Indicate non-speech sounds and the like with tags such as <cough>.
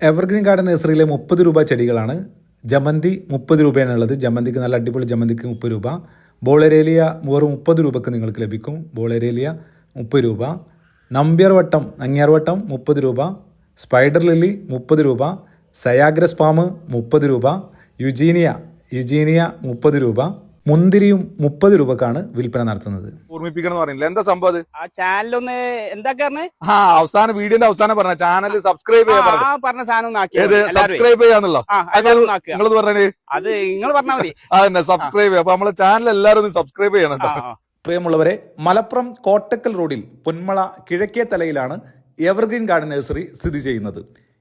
Evergreen garden നഴ്സറിയിലെ മുപ്പത് രൂപ ചെടികളാണ്. ജമന്തി മുപ്പത് രൂപയാണ് ഉള്ളത്. ജമന്തിക്ക് നല്ല അടിപൊളി ജമന്തിക്ക് മുപ്പത് രൂപ. ബോളരേലിയ വെറും മുപ്പത് രൂപക്ക് നിങ്ങൾക്ക് ലഭിക്കും. ബോളരേലിയ മുപ്പത് രൂപ. നമ്പ്യർവട്ടം വട്ടം വട്ടം മുപ്പത് രൂപ. സ്പൈഡർ ലില്ലി മുപ്പത് രൂപ. സയാഗ്രസ് പാമ് മുപ്പത് രൂപ. യുജീനിയ യുജീനിയ മുപ്പത് രൂപ. മുന്തിരിയും മുപ്പത് രൂപക്കാണ് വിൽപ്പന നടത്തുന്നത്. ഓർമ്മിപ്പിക്കണം പറയുന്നില്ല. എന്താ സംഭവം അത്? ആ ചാനലൊന്ന് എന്താ പറഞ്ഞ് ആ അവസാന വീഡിയോന്റെ അവസാനം പറഞ്ഞ ചാനൽ സബ്സ്ക്രൈബ് ചെയ്യാൻ പറഞ്ഞു ആ പറഞ്ഞ സാധനം ഒന്ന് ആക്കിയാ ഏത്? സബ്സ്ക്രൈബ് ചെയ്യാന്നുള്ളോ? ആ എല്ലാവരും ഒന്ന് ആക്കുക. നിങ്ങളത് പറഞ്ഞേ അത് നിങ്ങൾ പറഞ്ഞാ മതി. <laughs> അതന്നെ സബ്സ്ക്രൈബ് ചെയ്യാം. അപ്പൊ നമ്മളെ ചാനൽ എല്ലാവരും ഒന്ന് സബ്സ്ക്രൈബ് ചെയ്യണം ആ, കേട്ടോ ആ. പ്രിയമുള്ളവരെ മലപ്പുറം കോട്ടക്കൽ റോഡിൽ പൊന്മള കിഴക്കേ തലയിലാണ് എവർഗ്രീൻ ഗാർഡൻ നഴ്സറി സ്ഥിതി ചെയ്യുന്നത്.